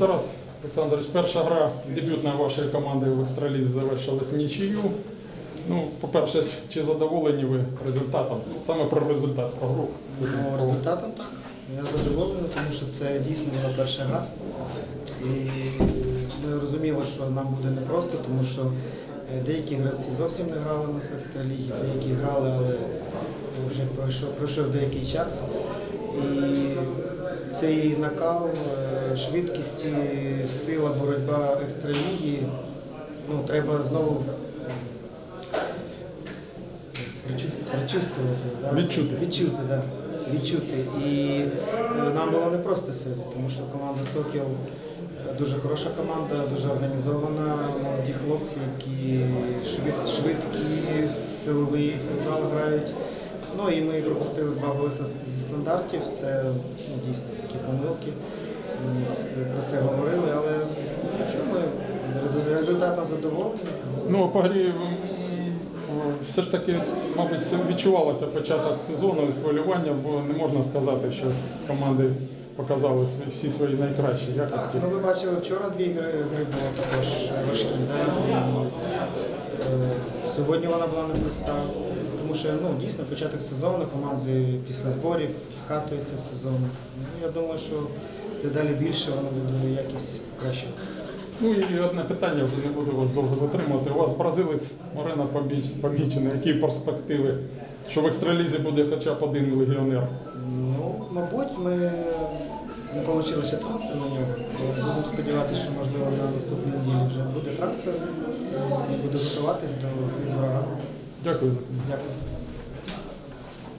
Тарас Олександрович, перша гра дебютна вашої команди в екстралізі завершилась нічию. Ну, по-перше, чи задоволені ви результатом? Саме про результат, про гру. Ну, результатом так. Я задоволений, тому що це дійсно була перша гра. І ми розуміли, що нам буде непросто, тому що е, деякі гравці зовсім не грали у нас в екстралігі, деякі грали, але вже пройшов, пройшов деякий час. І цей накал, е, швидкість, і сила, боротьба екстраліги, ну, треба знову причувствувати, да? Відчути. Відчути, да. Відчути. І е, нам було непросто сьогодні, тому що команда Сокіл е, дуже хороша команда, дуже організована, молоді хлопці, які швид, швидкі, силовий футзал грають. Ну і ми пропустили два голи зі стандартів. Це ну, дійсно такі помилки. Ми про це говорили, але ну, що ми результатом задоволені. Ну, по грі все ж таки, мабуть, відчувалося початок сезону, хвилювання, бо не можна сказати, що команди показали всі свої найкращі Так, ну ви бачили вчора дві гри, гри було також важкі. Да? Е, Сьогодні вона була непроста, тому що ну, дійсно початок сезону, команди після зборів вкатуються в сезон. Ну, я думаю, що дедалі більше вона буде якість покращуватися. Ну і одне питання, вже не буду вас довго затримувати. У вас бразилець Морена помічений. Які перспективи? Що в екстралізі буде хоча б один легіонер? Ну, мабуть, ми не отримали ще трансфер на нього. Будемо сподіватися, що можливо на наступній неділі вже буде трансфер і буде готуватись до ураганом. Дякую за коментар.